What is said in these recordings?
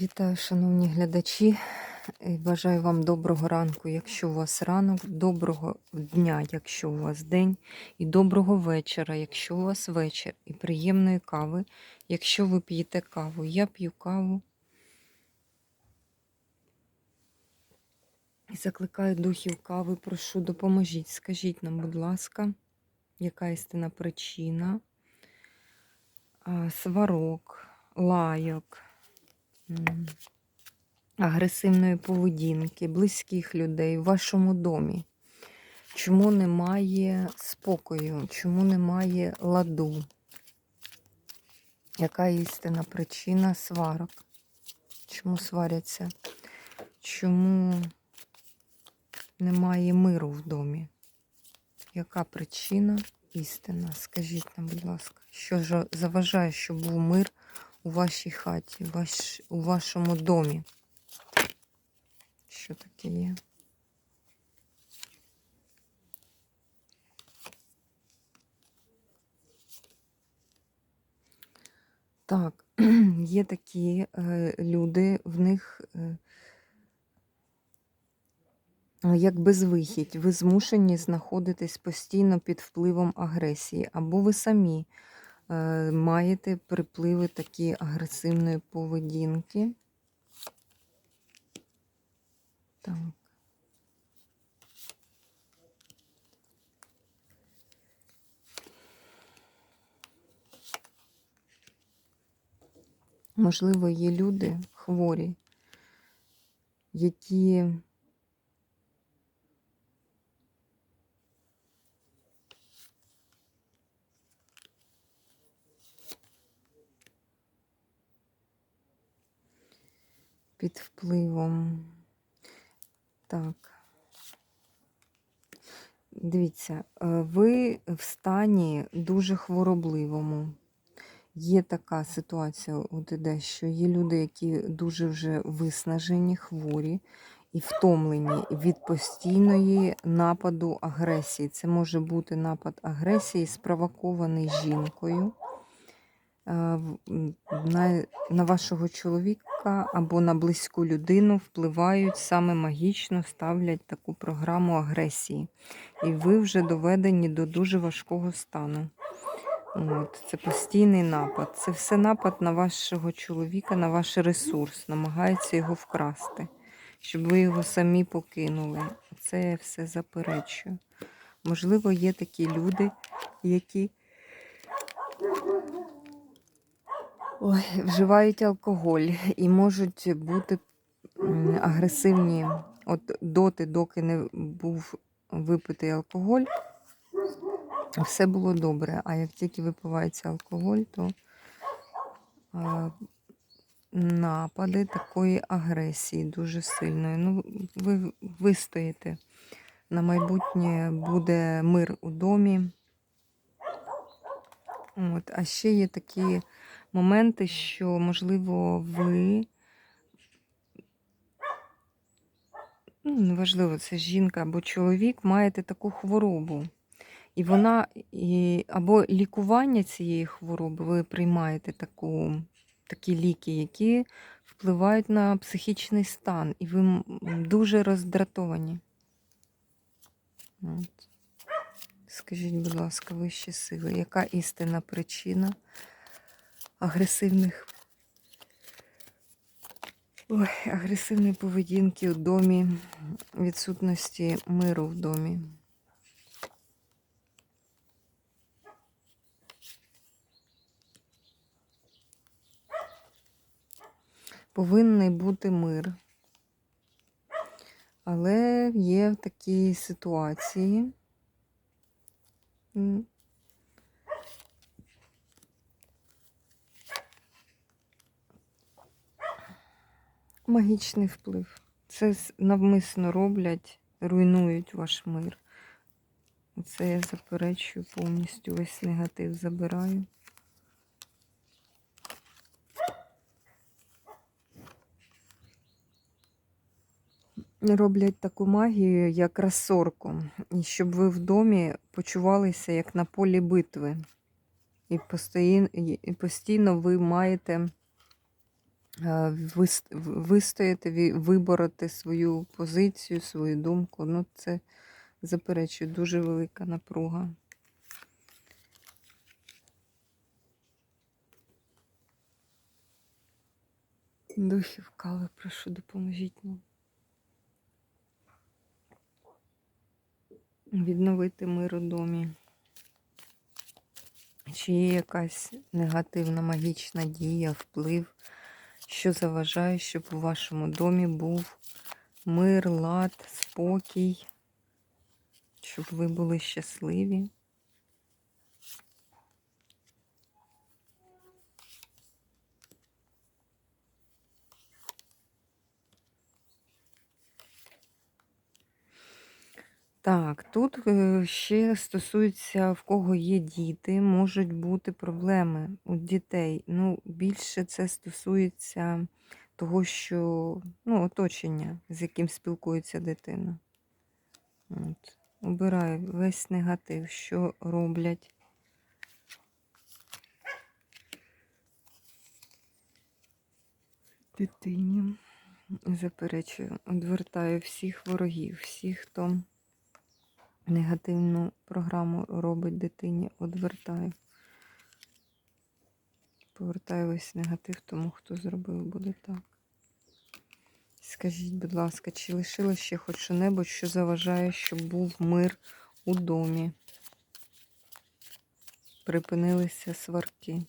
Вітаю, шановні глядачі. Е, Бажаю вам доброго ранку, якщо у вас ранок, доброго дня, якщо у вас день, і доброго вечора, якщо у вас вечір, і приємної кави, якщо ви п'єте каву. Я п'ю каву. І закликаю духів кави, прошу, допоможіть. Скажіть нам, будь ласка, яка істина причина сварок, лайок. Агресивної поведінки, близьких людей в вашому домі. Чому немає спокою? Чому немає ладу? Яка істинна причина сварок? Чому сваряться? Чому немає миру в домі? Яка причина істина? Скажіть нам, будь ласка, що заважає, щоб був мир у вашій хаті, ваш, у вашому домі? Що таке є? Так, є такі е, люди, в них е, е, як безвихідь. Ви змушені знаходитись постійно під впливом агресії, або ви самі маєте припливи такі агресивної поведінки. Так. Можливо, є люди хворі, які під впливом. Так. Дивіться, е, ви в стані дуже хворобливому. Є така ситуація, от іде, що є люди, які дуже вже виснажені, хворі і втомлені від постійної нападу агресії. Це може бути напад агресії, спровокований жінкою на, на вашого чоловіка або на близьку людину впливають саме магічно, ставлять таку програму агресії. І ви вже доведені до дуже важкого стану. От, це постійний напад. Це все напад на вашого чоловіка, на ваш ресурс, намагається його вкрасти, щоб ви його самі покинули. Це я все заперечую. Можливо, є такі люди, які ой, вживають алкоголь і можуть бути агресивні. От доти, доки не був випитий алкоголь, все було добре. А як тільки випивається алкоголь, то а, напади такої агресії дуже сильної. Ну, ви вистоїте. На майбутнє буде мир у домі. От. А ще є такі моменти, що, можливо, ви. Ну, неважливо, це жінка або чоловік, маєте таку хворобу. І вона і, або лікування цієї хвороби, ви приймаєте таку, такі ліки, які впливають на психічний стан, і ви дуже роздратовані. От. Скажіть, будь ласка, вищі сили, яка істинна причина агресивних Ой, агресивної поведінки у домі, відсутності миру в домі? Повинний бути мир. Але є такі ситуації. Магічний вплив. Це навмисно роблять, руйнують ваш мир. Це я заперечую повністю весь негатив забираю. Роблять таку магію, як розсорку, і щоб ви в домі почувалися як на полі битви. І постійно, і постійно ви маєте е, вистояти, вибороти свою позицію, свою думку. Ну, це заперечую, дуже велика напруга. Духів кали, прошу, допоможіть нам. Відновити мир у домі. Чи є якась негативна магічна дія, вплив, що заважає, щоб у вашому домі був мир, лад, спокій, щоб ви були щасливі? Так, тут е, ще стосується, в кого є діти, можуть бути проблеми у дітей. Ну, більше це стосується того, що ну, оточення, з яким спілкується дитина. От. Обираю весь негатив, що роблять. Дитині. Заперечую, одвертаю всіх ворогів, всіх, хто негативну програму робить дитині, одвертаю. Повертаю весь негатив тому, хто зробив, буде так. Скажіть, будь ласка, чи лишилось ще хоч що-небудь, що заважає, щоб був мир у домі? Припинилися сварки.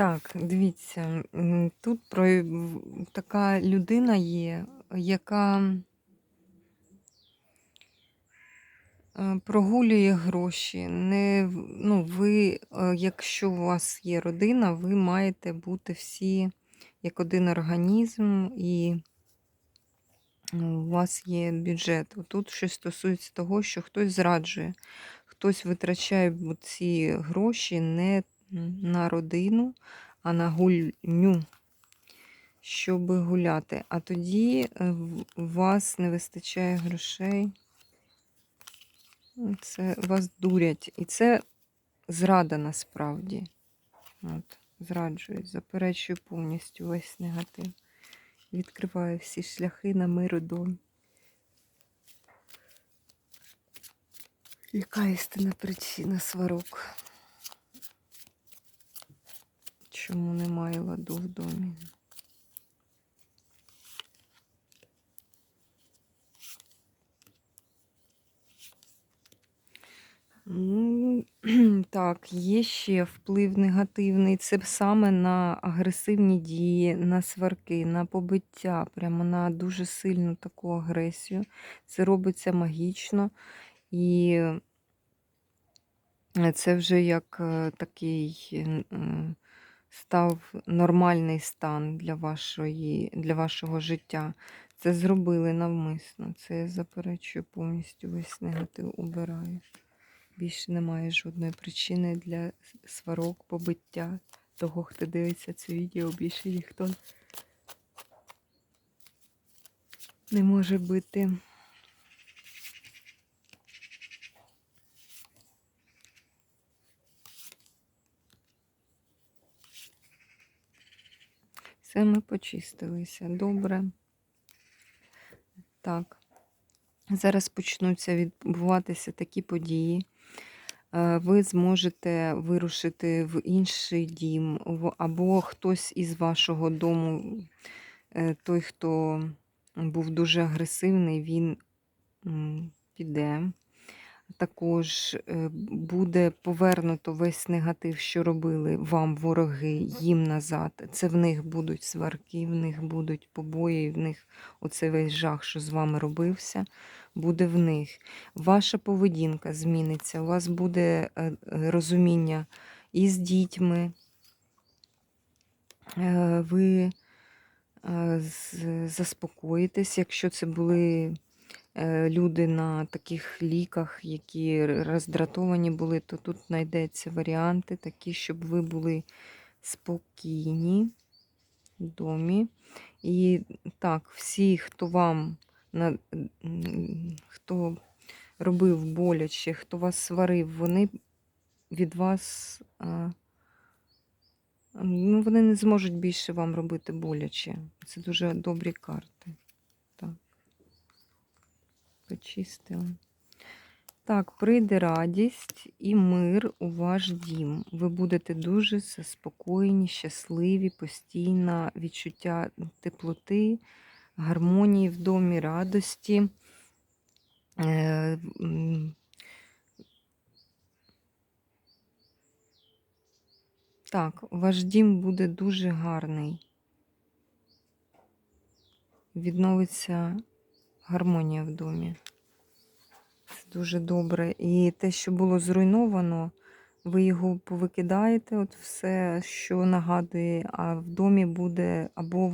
Так, дивіться, тут про така людина є, яка е, прогулює гроші. Не, ну, ви, е, якщо у вас є родина, ви маєте бути всі як один організм, і у вас є бюджет. Тут щось стосується того, що хтось зраджує, хтось витрачає ці гроші не на родину, а на гульню, щоб гуляти. А тоді е, у вас не вистачає грошей. Ну, Це вас дурять. І це зрада насправді. От, зраджують, заперечую повністю весь негатив. Відкриваю всі шляхи на мир у домі. Яка істина причина сварок? Чому немає ладу в домі? Ну, Так, є ще вплив негативний. Це саме на агресивні дії, на сварки, на побиття, прямо на дуже сильну таку агресію. Це робиться магічно. І е, це вже як е, такий став нормальний стан для, вашої, для вашого життя. Це зробили навмисно. Це я заперечую повністю весь негатив убираю. Більше немає жодної причини для сварок, побиття. Того, хто дивиться це відео, більше ніхто не може бити. Все, ми почистилися. Добре. Так. Зараз почнуться відбуватися такі події. Е, Ви зможете вирушити в інший дім, або хтось із вашого дому, е, той, хто був дуже агресивний, він піде. Також е, буде повернуто весь негатив, що робили вам вороги, їм назад. Це в них будуть сварки, в них будуть побої, в них оцей весь жах, що з вами робився, буде в них. Ваша поведінка зміниться, у вас буде е, е, розуміння і з дітьми. Ви заспокоїтесь, якщо це були люди на таких ліках, які роздратовані були, то тут знайдеться варіанти такі, щоб ви були спокійні в домі. І так, всі, хто вам хто робив боляче, хто вас сварив, вони від вас. Ну, вони не зможуть більше вам робити боляче. Це дуже добрі карти. Так. Так, прийде радість і мир у ваш дім. Ви будете дуже заспокоєні, щасливі, постійно відчуття теплоти, гармонії в домі, радості. Е, Так, ваш дім буде дуже гарний. Відновиться гармонія в домі. Це дуже добре. І те, що було зруйновано, ви його повикидаєте, от все, що нагадує, а в домі буде або